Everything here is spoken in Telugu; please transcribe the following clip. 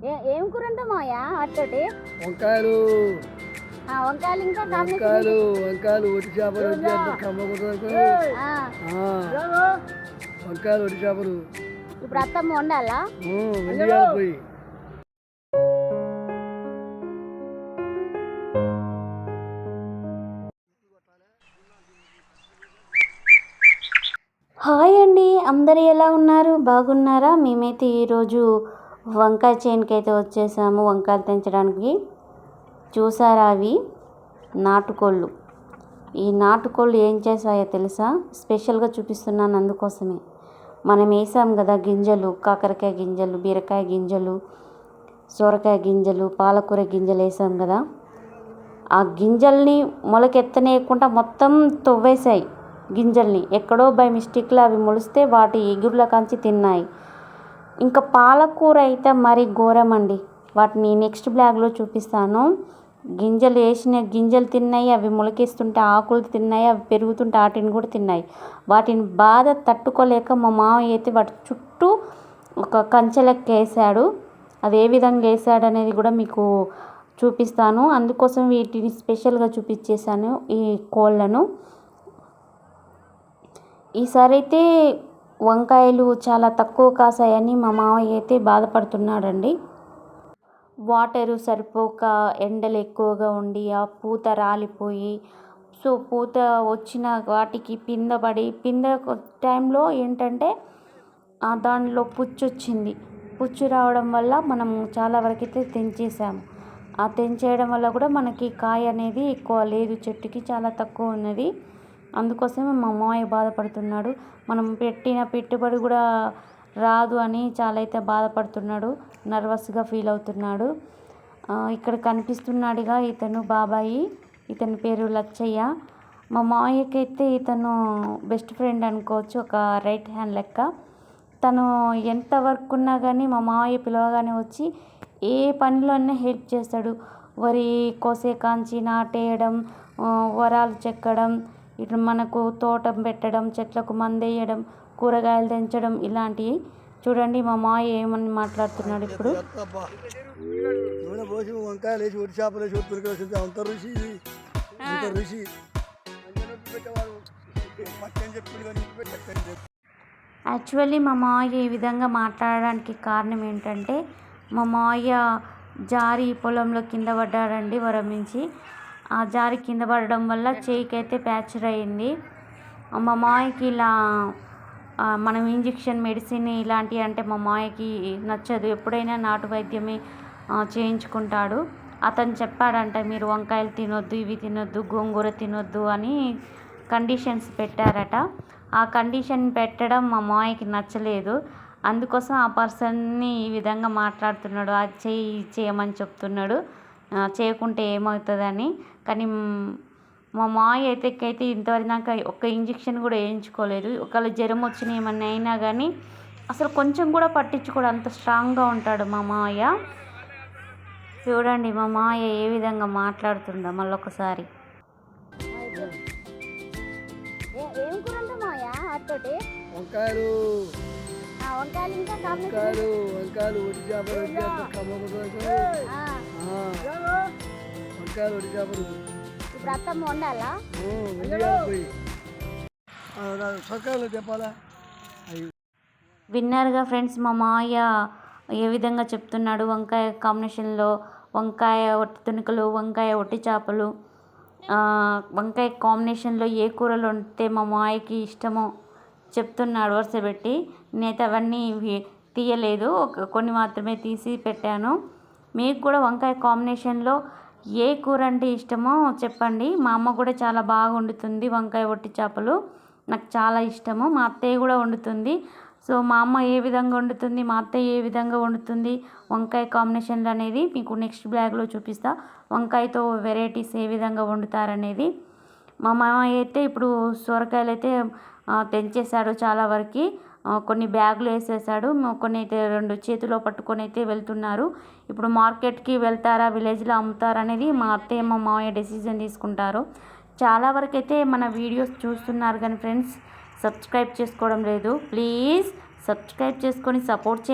ఏ- కూర అంటే మాయా అట్టటి? వంకాయలు. వంకాయలు ఇంకా వంకాయలు వంకాయలు ఒట్టి చేపలు వంకాయలు ఒట్టి చేపలు. ఇప్పుడు అత్తమ్మ వండాలా? పోయి. హాయ్ అండి అందరు ఎలా ఉన్నారు? బాగున్నారా? మేమైతే ఈరోజు వంకాయ చేనుకి అయితే వచ్చేసాము వంకాయలు తెంచడానికి. చూసారా అవి? నాటుకోళ్ళు. ఈ నాటుకోళ్ళు ఏం చేసాయో తెలుసా? స్పెషల్గా చూపిస్తున్నాను అందుకోసమే. మనం వేసాం కదా గింజలు కాకరకాయ గింజలు బీరకాయ గింజలు సొరకాయ గింజలు పాలకూర గింజలు వేసాం కదా. ఆ గింజల్ని మొలకెత్తనేయకుండా మొత్తం తవ్వేశాయి గింజల్ని. ఎక్కడో బై మిస్టేక్లో అవి మొలిస్తే వాటి ఎగురుల కంచి తిన్నాయి. ఇంకా పాలకూర అయితే మరీ ఘోరం అండి వాటిని నెక్స్ట్ బ్లాగ్లో చూపిస్తాను. గింజలు వేసిన గింజలు తిన్నాయి అవి మొలకేస్తుంటే ఆకులు తిన్నాయి అవి పెరుగుతుంటే వాటిని కూడా తిన్నాయి. వాటిని బాధ తట్టుకోలేక మా మామయ్య అయితే వాటి చుట్టూ ఒక కంచె లెక్క వేసాడు. అది ఏ విధంగా వేసాడు అనేది కూడా మీకు చూపిస్తాను. అందుకోసం వీటిని స్పెషల్గా చూపించేశాను ఈ కోళ్ళను. ఈసారి అయితే వంకాయలు చాలా తక్కువ కాసాయని మా మామయ్య అయితే బాధపడుతున్నాడండి. వాటరు సరిపోక ఎండలు ఎక్కువగా ఉండి ఆ పూత రాలిపోయి సో పూత వచ్చిన వాటికి పింద పడి పింద టైంలో ఏంటంటే ఆ దానిలో పుచ్చు వచ్చింది పుచ్చు రావడం వల్ల మనం చాలా వరకైతే తెంచేసాము ఆ తెంచేయడం వల్ల కూడా మనకి కాయ అనేది ఎక్కువ లేదు చెట్టుకి చాలా తక్కువ ఉన్నది. అందుకోసమే మా మామయ్య బాధపడుతున్నాడు. మనం పెట్టిన పెట్టుబడి కూడా రాదు అని చాలా అయితే బాధపడుతున్నాడు. నర్వస్గా ఫీల్ అవుతున్నాడు. ఇక్కడ కనిపిస్తున్నాడుగా ఇతను బాబాయి. ఇతని పేరు లచ్చయ్య. మా మామయ్యకైతే ఇతను బెస్ట్ ఫ్రెండ్ అనుకోవచ్చు ఒక రైట్ హ్యాండ్ లెక్క. తను ఎంత వర్క్ ఉన్నా కానీ మా మామయ్య పిలవగానే వచ్చి ఏ పనిలోనే హెల్ప్ చేస్తాడు. వరి కోసే కాంచి నాటేయడం వరాలు చెక్కడం ఇట్లా మనకు తోట పెట్టడం చెట్లకు మందేయడం కూరగాయలు తెంచడం ఇలాంటివి చూడండి మా మాయ ఏమని మాట్లాడుతున్నాడు ఇప్పుడు. నూనె పోసి చేపలు వేసి వేసి అంత రుచి అంత రుచి. యాక్చువల్లీ మా మావయ్య ఈ విధంగా మాట్లాడడానికి కారణం ఏంటంటే మా మావయ్య జారి పొలంలో కింద పడ్డాడండి వరం నుంచి. ఆ జారి కింద పడడం వల్ల చేయికి అయితే ప్యాచర్ అయింది మా మావయ్యకి ఇలా మనం ఇంజెక్షన్ మెడిసిన్ ఇలాంటివి అంటే మా మావయ్యకి నచ్చదు. ఎప్పుడైనా నాటు వైద్యమే చేయించుకుంటాడు. అతను చెప్పాడంట మీరు వంకాయలు తినొద్దు ఇవి తినొద్దు గోంగూర తినొద్దు అని కండిషన్స్ పెట్టారట. ఆ కండిషన్ పెట్టడం మా మామయ్యకి నచ్చలేదు. అందుకోసం ఆ పర్సన్ని ఈ విధంగా మాట్లాడుతున్నాడు. అది చేయి చేయమని చెప్తున్నాడు. చేయకుంటే ఏమవుతుందని. కానీ మ్, మా మామయ్య అయితే అయితే ఇంతవరకు దాకా ఒక్క ఇంజెక్షన్ కూడా వేయించుకోలేదు. ఒకవేళ జ్వరం వచ్చిన ఏమన్నా అయినా కానీ అసలు కొంచెం కూడా పట్టించుకోడు. అంత స్ట్రాంగ్గా ఉంటాడు మా మామయ్య చూడండి మా మామయ్య ఏ విధంగా మాట్లాడుతుండో మళ్ళొకసారి. ఏం కూర అంటే మాయ? అట్టోటి వంకాయలు. వంకాయలు ఇంకా వంకాయలు వంకాయలు ఒట్టి చేపలు వంకాయలు ఒట్టి చేపలు. ఇప్పుడు అత్తమ్మ వండాలా? చెప్పాలా విన్నారుగా ఫ్రెండ్స్ మా మావయ్య ఏ విధంగా చెప్తున్నాడు? వంకాయ కాంబినేషన్లో వంకాయ ఒట్టి తుణుకలు వంకాయ ఒట్టి చేపలు ఆ, వంకాయ కాంబినేషన్లో ఏ కూరలు వండితే మా మావయ్యకి ఇష్టమో చెప్తున్నాడు వరుస పెట్టి. నేనైతే అవన్నీ తీయలేదు. ఒక కొన్ని మాత్రమే తీసి పెట్టాను. మీకు కూడా వంకాయ కాంబినేషన్లో ఏ కూర అంటే ఇష్టమో చెప్పండి. మా అమ్మ కూడా చాలా బాగా వండుతుంది వంకాయ ఒట్టి చేపలు. నాకు చాలా ఇష్టము. మా అత్తయ్య కూడా వండుతుంది. సో మా అమ్మ ఏ విధంగా వండుతుంది మా అత్తయ్య ఏ విధంగా వండుతుంది వంకాయ కాంబినేషన్లు అనేది మీకు నెక్స్ట్ బ్లాగ్లో చూపిస్తా. వంకాయతో వెరైటీస్ ఏ విధంగా వండుతారనేది. మా మామ అయితే ఇప్పుడు సొరకాయలు అయితే తెంచేశాడు చాలా వరకు. కొన్ని బ్యాగులు వేసేసాడు కొన్ని అయితే రెండు చేతిలో పట్టుకొని అయితే వెళ్తున్నారు. ఇప్పుడు మార్కెట్కి వెళ్తారా విలేజ్లో అమ్ముతారా అనేది మా అత్తయ్య మా మామయ్య డెసిజన్ తీసుకుంటారు. చాలా వరకు అయితే మన వీడియోస్ చూస్తున్నారు కానీ ఫ్రెండ్స్ సబ్స్క్రైబ్ చేసుకోవడం లేదు. ప్లీజ్ సబ్స్క్రైబ్ చేసుకొని సపోర్ట్ చే